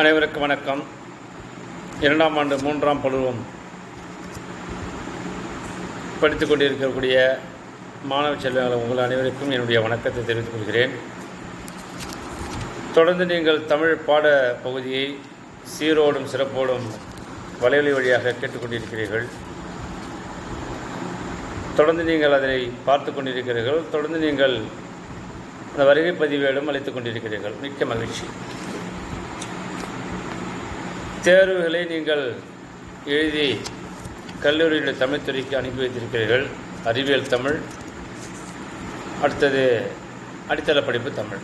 அனைவருக்கும் வணக்கம். இரண்டாம் ஆண்டு மூன்றாம் பருவம். படித்துக் கொண்டிருக்கக்கூடிய மாணவ செல்வங்கள் உங்கள் அனைவருக்கும் என்னுடைய வணக்கத்தை தெரிவித்துக் கொள்கிறேன். தொடர்ந்து நீங்கள் தமிழ் பாட பகுதியை சீரோடும் சிறப்போடும் வலைவலி வழியாக கேட்டுக்கொண்டிருக்கிறீர்கள் தொடர்ந்து நீங்கள் அதனை பார்த்து கொண்டிருக்கிறீர்கள். தொடர்ந்து நீங்கள் அந்த வருகை பதிவேடும் அளித்துக் கொண்டிருக்கிறீர்கள். மிக்க மகிழ்ச்சி. தேர்வுகளை நீங்கள் எழுதி கல்லூரியில் தமிழ்த்துறைக்கு அனுப்பி வைத்திருக்கிறீர்கள். அறிவியல் தமிழ் அடுத்தது அடித்தள படிப்பு தமிழ்.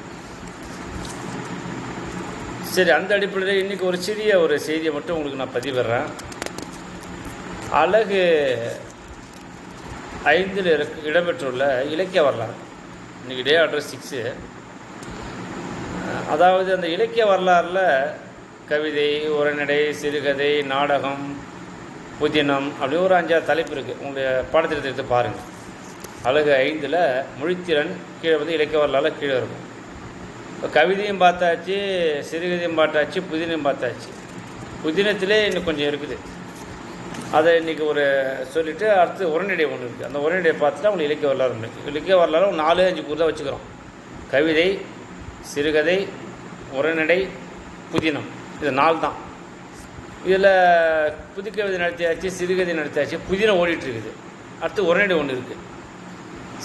சரி அந்த அடிப்படையில் இன்றைக்கி ஒரு சிறிய ஒரு செய்தியை மட்டும் உங்களுக்கு நான் பதிவிடுறேன். அழகு ஐந்தில் இருக்க இடம்பெற்றுள்ள இலக்கிய வரலாறு. இன்றைக்கி டே அட்ரஸ் சிக்ஸு அதாவது அந்த இலக்கிய வரலாறில் கவிதை உரைநடை சிறுகதை நாடகம் புதினம் அப்படி ஒரு அஞ்சாறு தலைப்பு இருக்குது உங்களுடைய பாடத்திட்டத்தை எடுத்து பாருங்கள் அழகு ஐந்தில் மொழித்திறன் கீழே வந்து இலக்கிய வரலாறு கீழே இருக்கும். இப்போ கவிதையும் பார்த்தாச்சு சிறுகதையும் பார்த்தாச்சு புதினம் பார்த்தாச்சு. புதினத்திலே இன்னும் கொஞ்சம் இருக்குது. அதை இன்றைக்கி ஒரு சொல்லிவிட்டு அடுத்து உரநடை ஒன்று இருக்குது அந்த உரநடையை பார்த்துட்டு அவங்க இலக்கிய வரலாறு இருக்குது இலக்கிய வரலாறு ஒரு நாலு அஞ்சு கூறு தான் வச்சுக்கிறோம். கவிதை சிறுகதை உரநடை புதினம். இது நாள் தான். இதில் புதுக்கவிதை நடத்தியாச்சு சிறுகதை நடத்தியாச்சு புதினம் ஓடிட்டுருக்குது. அடுத்து உரைநடை ஒன்று இருக்குது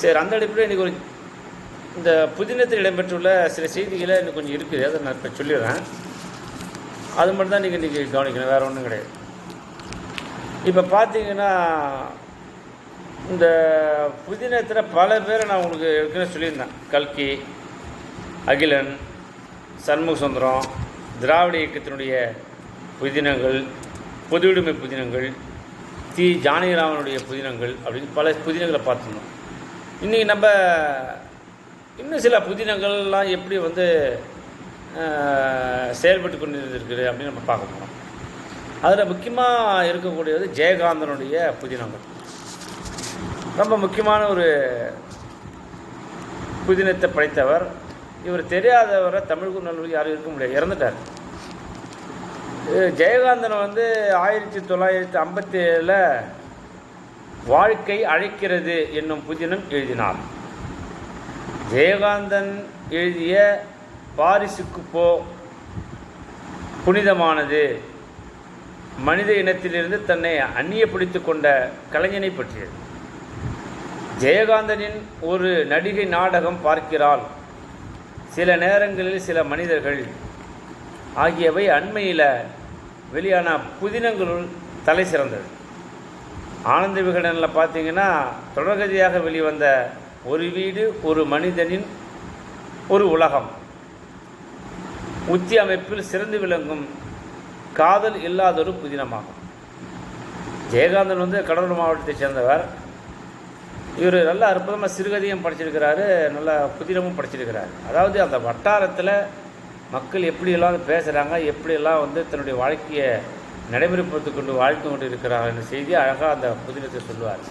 சரி அந்த அடிப்படையில் இன்றைக்கி ஒரு இந்த புதினத்தில் இடம்பெற்றுள்ள சில செய்திகளை இன்னும் கொஞ்சம் இருக்குது. அதை நான் இப்போ சொல்லிடுறேன். அது மட்டும் தான் நீங்கள் இன்றைக்கி கவனிக்கணும். வேறு ஒன்றும் கிடையாது. இப்போ பார்த்தீங்கன்னா இந்த புதினத்தில் பல பேரை நான் உங்களுக்கு ஏற்கனவே சொல்லியிருந்தேன். கல்கி அகிலன் சண்முக சுந்தரம் திராவிட இயக்கத்தினுடைய புதினங்கள் பொதுவுடைமை புதினங்கள் தி. ஜானகிராமனுடைய புதினங்கள் அப்படின்னு பல புதினங்களை பார்த்துருந்தோம். இன்றைக்கி நம்ம இன்னும் சில புதினங்கள்லாம் எப்படி வந்து செயல்பட்டு கொண்டு இருந்திருக்குது அப்படின்னு நம்ம பார்க்க போகிறோம் அதில் முக்கியமாக இருக்கக்கூடியது ஜெயகாந்தனுடைய புதினங்கள். ரொம்ப முக்கியமான ஒரு புதினத்தை படைத்தவர் இவர் தெரியாதவரை தமிழ் நல்லூர் யாரும் இருக்க முடியாது. இறந்துட்டார். ஜெயகாந்தனை ஜெயகாந்தன் வந்து ஆயிரத்தி தொள்ளாயிரத்தி ஐம்பத்தி ஏழில் வாழ்க்கை அழைக்கிறது என்னும் புதினம் எழுதினார். ஜெயகாந்தன் எழுதிய பாரிசுக்கு போ புனிதமானது. மனித இனத்திலிருந்து தன்னை அந்நியப்படுத்திக் கொண்ட கலைஞனை பற்றியது. ஜெயகாந்தனின் ஒரு நடிகை நாடகம் பார்க்கிறாள். சில நேரங்களில் சில மனிதர்கள் ஆகியவை அண்மையில் வெளியான புதினங்களுள் தலை சிறந்தது. ஆனந்த விகடனில் பார்த்தீங்கன்னா தொடர்கதியாக வெளிவந்த ஒரு வீடு ஒரு மனிதனின் ஒரு உலகம். உத்தி அமைப்பில் சிறந்து விளங்கும் காதல் இல்லாதொரு புதினமாகும். ஜெயகாந்தன் வந்து கடலூர் மாவட்டத்தைச் சேர்ந்தவர். இவர் நல்ல அற்புதமாக சிறுகதையும் படிச்சிருக்கிறாரு நல்ல புதினமும் படிச்சிருக்கிறாரு. அதாவது அந்த வட்டாரத்தில் மக்கள் எப்படியெல்லாம் பேசுகிறாங்க எப்படியெல்லாம் வந்து தன்னுடைய வாழ்க்கையை நடைமுறைப்படுத்தி கொண்டு வாழ்க்கை கொண்டு இருக்கிறார்கள் என்ற செய்தி அழகாக அந்த புதினத்தை சொல்லுவார்.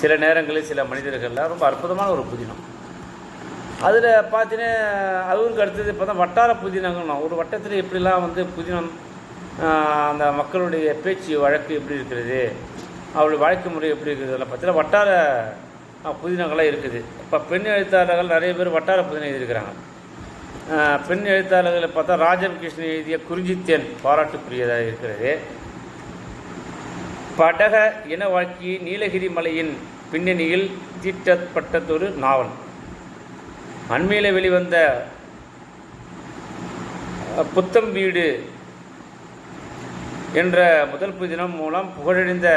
சில நேரங்களில் சில மனிதர்கள்லாம் ரொம்ப அற்புதமான ஒரு புதினம் அதில் பார்த்தீங்கன்னா அவருக்கு அடுத்தது இப்போ தான் வட்டார புதினங்கள்னா ஒரு வட்டத்தில் எப்படிலாம் வந்து புதினம் அந்த மக்களுடைய பேச்சு வழக்கு எப்படி இருக்கிறது அவளுடைய வாழ்க்கை முறை எப்படி இருக்குது அதெல்லாம் பார்த்தீங்கன்னா வட்டார புதினங்களாக புதினங்கள்லாம் இருக்குது. இப்போ பெண் எழுத்தாளர்கள் நிறைய பேர் வட்டார புதினம் எழுதியிருக்கிறாங்க. பெண் எழுத்தாளர்களை பார்த்தா ராஜம் கிருஷ்ணன் எழுதிய குறிஞ்சித்தேன் பாராட்டுக்குரியதாக இருக்கிறது. படக இன வாழ்க்கையை நீலகிரி மலையின் பின்னணியில் தீட்டப்பட்டதொரு நாவல். அண்மையில் வெளிவந்த புத்தம் வீடு என்ற முதல் புதினம் மூலம் புகழடைந்த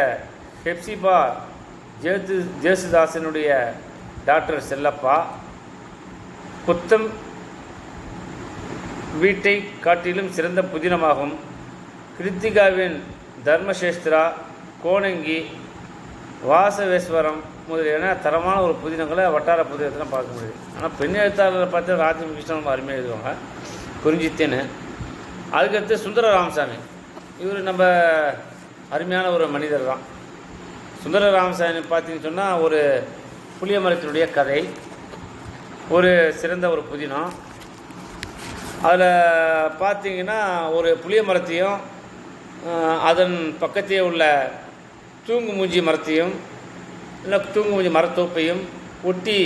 ஹெப்சிபா ஜேசு ஜேசுதாசனுடைய டாக்டர் செல்லப்பா புத்தம் வீட்டை காட்டிலும் சிறந்த புதினமாகும். கிருத்திகாவின் தர்மசேஸ்திரா கோணங்கி வாசவேஸ்வரம் முதலியன தரமான ஒரு புதினங்களை வட்டார புதினத்தில் பார்க்க முடியுது. ஆனால் பெண் எழுத்தாளர்களை பார்த்து ராஜகிருஷ்ணன் ரொம்ப அருமையாக எழுதுவாங்க. குறிஞ்சித்தேன்னு. அதுக்கடுத்து சுந்தர ராமசாமி இவர் நம்ம அருமையான ஒரு மனிதர் தான் சுந்தர ராமசாமி பார்த்தீங்கன்னு சொன்னால் ஒரு புளிய மரத்தினுடைய கதை. ஒரு சிறந்த ஒரு புதினம். அதில் பார்த்தீங்கன்னா ஒரு புளிய மரத்தையும் அதன் பக்கத்தே உள்ள தூங்கு மூஞ்சி மரத்தையும் இல்லை தூங்கு மூஞ்சி மரத்தோப்பையும் ஒட்டி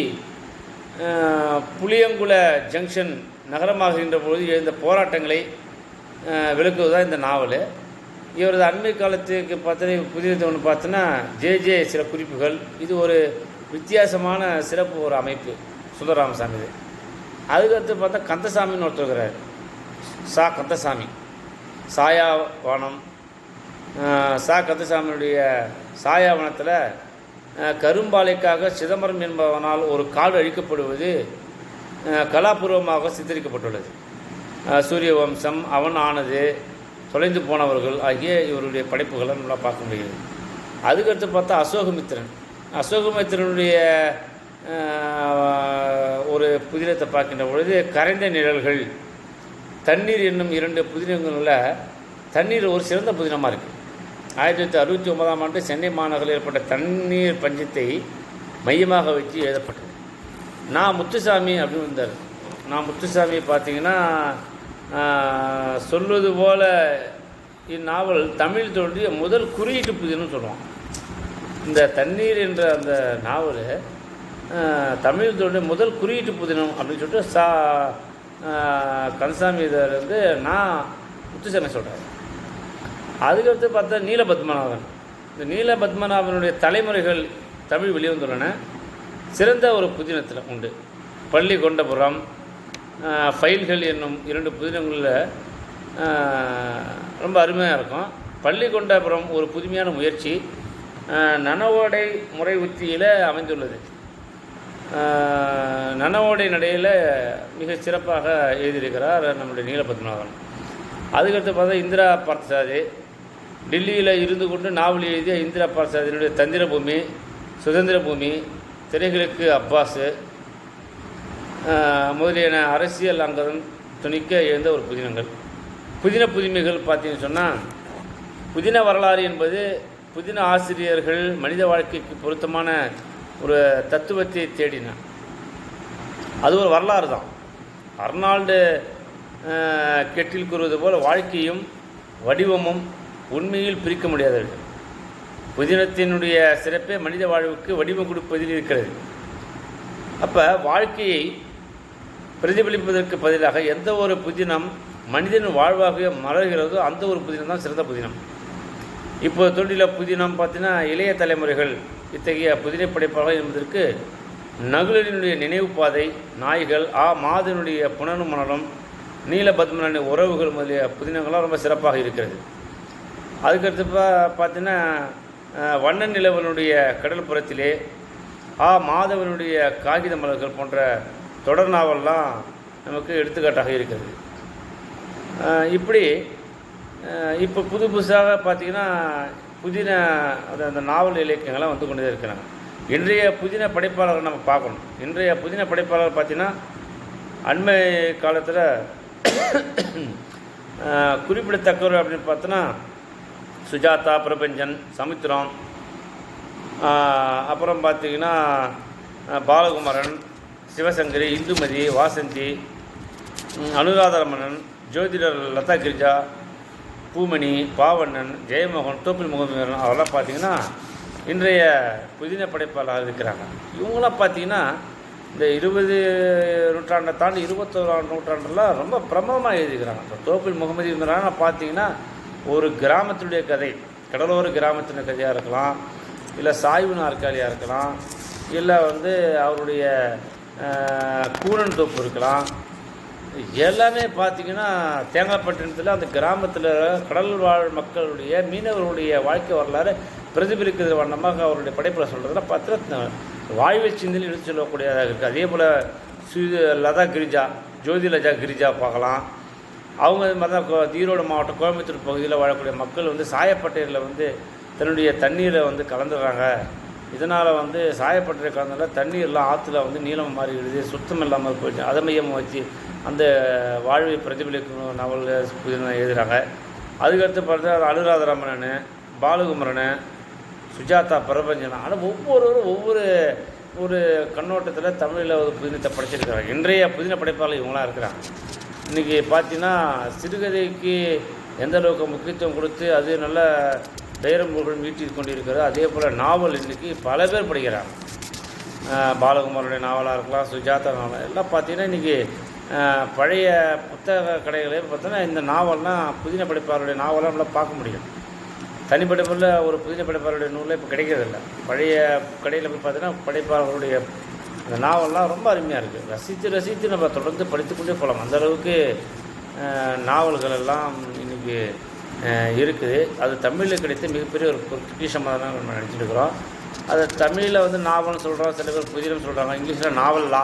புளியங்குள ஜங்ஷன் நகரமாகின்ற பொழுது எழுந்த போராட்டங்களை விளக்குவதுதான் இந்த நாவல். இவரது அண்மை காலத்துக்கு பார்த்தோன்னா புதியது ஒன்று பார்த்தோன்னா ஜே ஜே சில குறிப்புகள். இது ஒரு வித்தியாசமான சிறப்பு ஒரு அமைப்பு. சுந்தரராமசாமி இது. அதுக்கடுத்து பார்த்தா கந்தசாமின்னு ஒருத்தர் இருக்கிறார். சா கந்தசாமி. சாயாவனம். சா கந்தசாமியுடைய சாயாவனத்தில் கரும்பாலைக்காக சிதம்பரம் என்பவனால் ஒரு கால் அழிக்கப்படுவது கலாபூர்வமாக சித்தரிக்கப்பட்டுள்ளது. சூரிய வம்சம் அவன் ஆனது தொலைந்து போனவர்கள் ஆகிய இவருடைய படைப்புகளை நம்மளால் பார்க்க முடிகிறது. அதுக்கடுத்து பார்த்தா அசோகமித்திரன். அசோகமித்திரனுடைய ஒரு புதினத்தை பார்க்கின்ற பொழுது கரைந்த நிழல்கள் தண்ணீர் என்னும் இரண்டு புதினங்களில் தண்ணீர் ஒரு சிறந்த புதினமாக இருக்குது ஆயிரத்தி தொள்ளாயிரத்தி அறுபத்தி ஒன்பதாம் ஆண்டு சென்னை மாநகரில் ஏற்பட்ட தண்ணீர் பஞ்சத்தை மையமாக வச்சு எழுதப்பட்டது. நான் முத்துசாமி அப்படின்னு வந்தார். நான் முத்துசாமி பார்த்தீங்கன்னா சொல்வது போல இந்நாவல் தமிழ் தோன்றிய முதல் குறியீட்டு புதினம்னு சொல்லுவான். இந்த தண்ணீர் என்ற அந்த நாவல் தமிழ் தோன்றிய முதல் குறியீட்டு புதினம் அப்படின்னு சொல்லிட்டு சா கந்தசாமி இதில் வந்து நான் முத்துசாமி சொல்கிறார் அதுக்கடுத்து பார்த்தா நீலபத்மநாபன். இந்த நீலபத்மநாபனுடைய தலைமுறைகள் தமிழ் வெளிவந்துள்ளன. சிறந்த ஒரு புதினத்தில் உண்டு. பள்ளி கொண்டபுரம் ஃபைல்கள் என்னும் இரண்டு புதினங்களில் ரொம்ப அருமையாக இருக்கும். பள்ளி கொண்டபுரம் ஒரு புதுமையான முயற்சி நனவோடை முறை உத்தியில் அமைந்துள்ளது. நனவோடை நடையில் மிக சிறப்பாக எழுதியிருக்கிறார் நம்முடைய நீலபத்மநாதன். அதுக்கடுத்து பார்த்தா இந்திரா பார்த்தசாதி டெல்லியில் இருந்து கொண்டு நாவல் எழுதிய இந்திரா பார்த்தசாதியினுடைய தந்திர பூமி சுதந்திர பூமி திரைகளுக்கு அப்பாஸு முதலியன அரசியல் அங்கதம் துணிக்க எழுந்த ஒரு புதினங்கள். புதின புதுமைகள் பார்த்தீங்கன்னு சொன்னால் புதின வரலாறு என்பது புதின ஆசிரியர்கள் மனித வாழ்க்கைக்கு பொருத்தமான ஒரு தத்துவத்தை தேடின. அது ஒரு வரலாறு தான். அர்னால்டு கெட்டில் கூறுவது போல் வாழ்க்கையும் வடிவமும் உண்மையில் பிரிக்க முடியாதவர்கள் புதினத்தினுடைய சிறப்பே மனித வாழ்வுக்கு வடிவம் கொடுப்பதில் இருக்கிறது. அப்போ வாழ்க்கையை பிரதிபலிப்பதற்கு பதிலாக எந்த ஒரு புதினம் மனிதன் வாழ்வாகவே மலர்கிறதோ அந்த ஒரு புதினம் தான் சிறந்த புதினம். இப்போ தொண்டில புதினம் பார்த்தீங்கன்னா இளைய தலைமுறைகள் இத்தகைய புதினை படைப்பாளர் என்பதற்கு நகுலனுடைய நினைவு பாதை நாய்கள் ஆ மாதனுடைய புனனு மணலம் நீலபத்மனுடைய உறவுகள் முதலிய புதினங்கள்லாம் ரொம்ப சிறப்பாக இருக்கிறது. அதுக்கடுத்து பா பார்த்தீங்கன்னா வண்ண நிலவனுடைய கடல்புறத்திலே ஆ மாதவனுடைய காகித மலர்கள் போன்ற தொடர் நாவல்லாம் நமக்கு எடுத்துக்காட்டாக இருக்கிறது. இப்படி இப்போ புது புதுசாக பார்த்தீங்கன்னா புதின அந்த அந்த நாவல் இலக்கியங்கள்லாம் வந்து கொண்டே இருக்கிறாங்க. இன்றைய புதின படைப்பாளர்கள் நம்ம பார்க்கணும். இன்றைய புதின படைப்பாளர் பார்த்திங்கன்னா அண்மை காலத்தில் குறிப்பிடத்தக்கவர் அப்படின்னு பார்த்தோன்னா சுஜாதா பிரபஞ்சன் சமுத்திரம் அப்புறம் பார்த்திங்கன்னா பாலகுமரன் பாலகுமாரன் சிவசங்கரி இந்துமதி வாசந்தி ம், அனுராதரமணன் ஜோதிடர் லதா கிரிஜா பூமணி பாவண்ணன் ஜெயமோகன் தோப்பில் முகமது அவரெல்லாம் பார்த்தீங்கன்னா இன்றைய புதின படைப்பாளராக இருக்கிறாங்க. இவங்களாம் பார்த்தீங்கன்னா இந்த இருபது நூற்றாண்டை தாண்டி இருபத்தோராம் நூற்றாண்டெல்லாம் ரொம்ப பிரபலமாக எழுதிக்கிறாங்க இப்போ தோப்பில் முகமது இவங்களாம் பார்த்தீங்கன்னா ஒரு கிராமத்தினுடைய கதை. கடலோர கிராமத்தின கதையாக இருக்கலாம் இல்லை சாய்வு நாற்காலியாக இருக்கலாம் இல்லை வந்து அவருடைய கூரன் கூனன் தோப்பு இருக்கலாம். எல்லாமே பார்த்தீங்கன்னா தேங்காய்பட்டினத்தில் அந்த கிராமத்தில் கடல் வாழ் மக்களுடைய மீனவர்களுடைய வாழ்க்கை வரலாறு பிரதிபலிக்கிற வண்ணமாக அவருடைய படைப்பில் சொல்கிறதுல பார்த்து வாழ்வை சிந்தனை எடுத்து சொல்லக்கூடியதாக இருக்குது அதே போல் சு லதா கிரிஜா ஜோதி லஜா கிரிஜா பார்க்கலாம். அவங்க இது மாதிரி தான் ஈரோடு மாவட்டம் கோயம்புத்தூர் பகுதியில் வாழக்கூடிய மக்கள் வந்து சாயப்பட்டையில் வந்து தன்னுடைய தண்ணீரை வந்து கலந்துடுறாங்க இதனால் வந்து சாயப்பட்டறை கலந்தனால தண்ணீர்லாம் ஆற்றுல வந்து நீளம் மாறிடுது சுத்தம் இல்லாமல் போயிடுச்சு. அதை மையமாக வச்சு அந்த வாழ்வை பிரதிபலிக்கும் நாவல் எழுதுகிறாங்க அதுக்கடுத்து பார்த்தா அனுராதராமணன் பாலகுமரன் சுஜாதா பிரபஞ்சன். ஆனால் ஒவ்வொருவரும் ஒவ்வொரு ஒரு கண்ணோட்டத்தில் தமிழில் ஒரு புதினத்தை படைச்சிருக்கிறாங்க. இன்றைய புதின படைப்பாளர் இவங்களாம் இருக்கிறாங்க. இன்றைக்கி பார்த்தீங்கன்னா சிறுகதைக்கு எந்த அளவுக்கு முக்கியத்துவம் கொடுத்து அது நல்ல பெயரும் புகழும் ஈட்டி கொண்டிருக்கிறது. அதே போல் நாவல் இன்றைக்கி பல பேர் படிக்கிறாங்க. பாலகுமாரோடைய நாவலாக இருக்கலாம் சுஜாதா நாவல் எல்லாம் பார்த்தீங்கன்னா இன்றைக்கி பழைய புத்தக கடைகளே பார்த்தோன்னா இந்த நாவல்லாம் புதின படைப்பாளருடைய நாவலாம் நம்மளால் பார்க்க முடியும். தனிப்பட்ட முறையில் ஒரு புதின படைப்பாளருடைய நூலில் இப்போ கிடைக்கிறதில்ல. பழைய கடையில் போய் பார்த்தீங்கன்னா படைப்பாளர்களுடைய அந்த நாவல்லாம் ரொம்ப அருமையாக இருக்குது ரசித்து ரசித்து நம்ம தொடர்ந்து படித்துக்கொண்டே போகலாம் அந்த அளவுக்கு நாவல்கள் எல்லாம் இன்றைக்கி இருக்குது. அது தமிழில் கிடைத்த மிகப்பெரிய ஒரு பொக்கிஷமாக தான் நம்ம நினச்சிட்டு இருக்கிறோம். தமிழில் வந்து நாவல்னு சொல்கிறோம் சில பேர் புதினம் சொல்கிறாங்க இங்கிலீஷில் நாவல்லா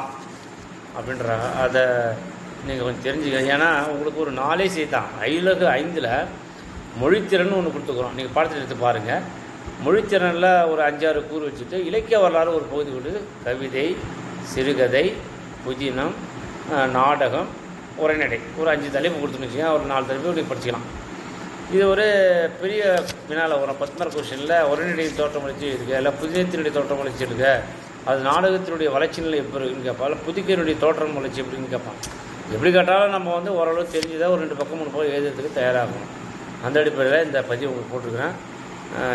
அப்படின்றாங்க. அதை நீங்கள் கொஞ்சம் தெரிஞ்சுக்க ஏன்னா உங்களுக்கு ஒரு நாளே செய்தான் ஐலகு ஐந்தில் மொழித்திறன் ஒன்று கொடுத்துக்குறோம் நீங்கள் பாடத்தில் எடுத்து பாருங்கள் மொழித்திறனில் ஒரு அஞ்சாறு கூறு வச்சுட்டு இலக்கிய வரலாறு ஒரு பகுதி கொடுத்து கவிதை சிறுகதை புதினம் நாடகம் உரைநடை. ஒரு அஞ்சு தலைப்பு கொடுத்துன்னு வச்சுக்கோங்க. ஒரு நாலு தலைப்பு நீங்கள் படிச்சுக்கலாம். இது ஒரு பெரிய வினால வரும். பத்மர் கொஷனில் உரைநடை தோற்றம் வளர்ச்சி இருக்கு. இல்லை புதினத்தினுடைய தோற்றம் வளர்ச்சி இருக்கு. அது நாடகத்தினுடைய வளர்ச்சி நிலை எப்படி இருக்குன்னு கேட்பான் இல்லை புதுக்கையினுடைய தோற்றம் வளர்ச்சி எப்படின்னு கேட்பான் எப்படி கேட்டாலும் நம்ம வந்து ஓரளவு தெரிஞ்சுதான் ஒரு ரெண்டு பக்கம் மூணு பக்கம் எழுதுறதுக்கு தயாராகணும் அந்த அடிப்படையில் இந்த பதிவு உங்களுக்கு போட்டிருக்கிறேன்.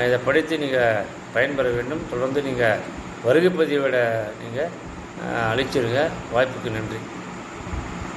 இதை படித்து நீங்கள் பயன்பெற வேண்டும். தொடர்ந்து நீங்கள் வருகை பதிவோட நீங்கள் அளிச்சிருங்க. வாய்ப்புக்கு நன்றி.